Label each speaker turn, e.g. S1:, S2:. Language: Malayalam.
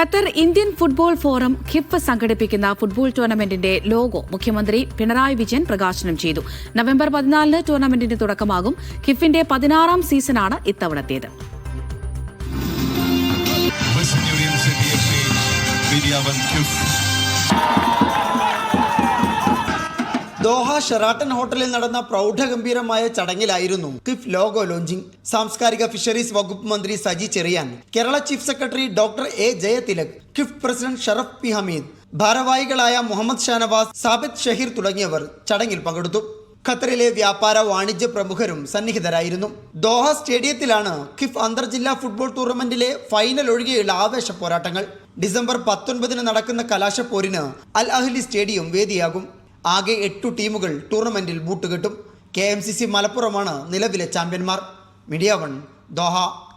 S1: Qatar Indian football forum QIF സംഘടിപ്പിക്കുന്ന ഫുട്ബോൾ ടൂർണമെന്റിന്റെ ലോഗോ മുഖ്യമന്ത്രി പിണറായി വിജയൻ പ്രകാശനം ചെയ്തു. നവംബർ പതിനാലിന് ടൂർണമെന്റിന് തുടക്കമാകും. ഖിഫിന്റെ പതിനാറാം സീസണാണ് ഇത്തവണത്തേത്.
S2: City Kuf.
S3: ദോഹ ഷെറാട്ടൻ ഹോട്ടലിൽ നടന്ന പ്രൗഢഗംഭീരമായ ചടങ്ങിലായിരുന്നു കിഫ് ലോഗോ ലോഞ്ചിങ്. സാംസ്കാരിക ഫിഷറീസ് വകുപ്പ് മന്ത്രി Saji Cherian Kerala chief secretary doctor A Jayathilak QIF president Sharaf P Hameed ഭാരവാഹികളായ മുഹമ്മദ് ഷാനവാസ് സാബിത് ഷഹീർ തുടങ്ങിയവർ ചടങ്ങിൽ പങ്കെടുത്തു. ഖത്തറിലെ വ്യാപാര വാണിജ്യ പ്രമുഖരും സന്നിഹിതരായിരുന്നു. ദോഹ സ്റ്റേഡിയത്തിലാണ് കിഫ് അന്തർജില്ലാ ഫുട്ബോൾ ടൂർണമെന്റിലെ ഫൈനൽ ഒഴികെയുള്ള ആവേശ പോരാട്ടങ്ങൾ. ഡിസംബർ പത്തൊൻപതിന് നടക്കുന്ന കലാശപ്പോരിന് അൽ അഹ്ലി സ്റ്റേഡിയം വേദിയാകും. ആകെ എട്ടു ടീമുകൾ ടൂർണമെന്റിൽ ബൂട്ടുകെട്ടും. കെ എം സി സി മലപ്പുറമാണ് നിലവിലെ ചാമ്പ്യന്മാർ. Media one Doha.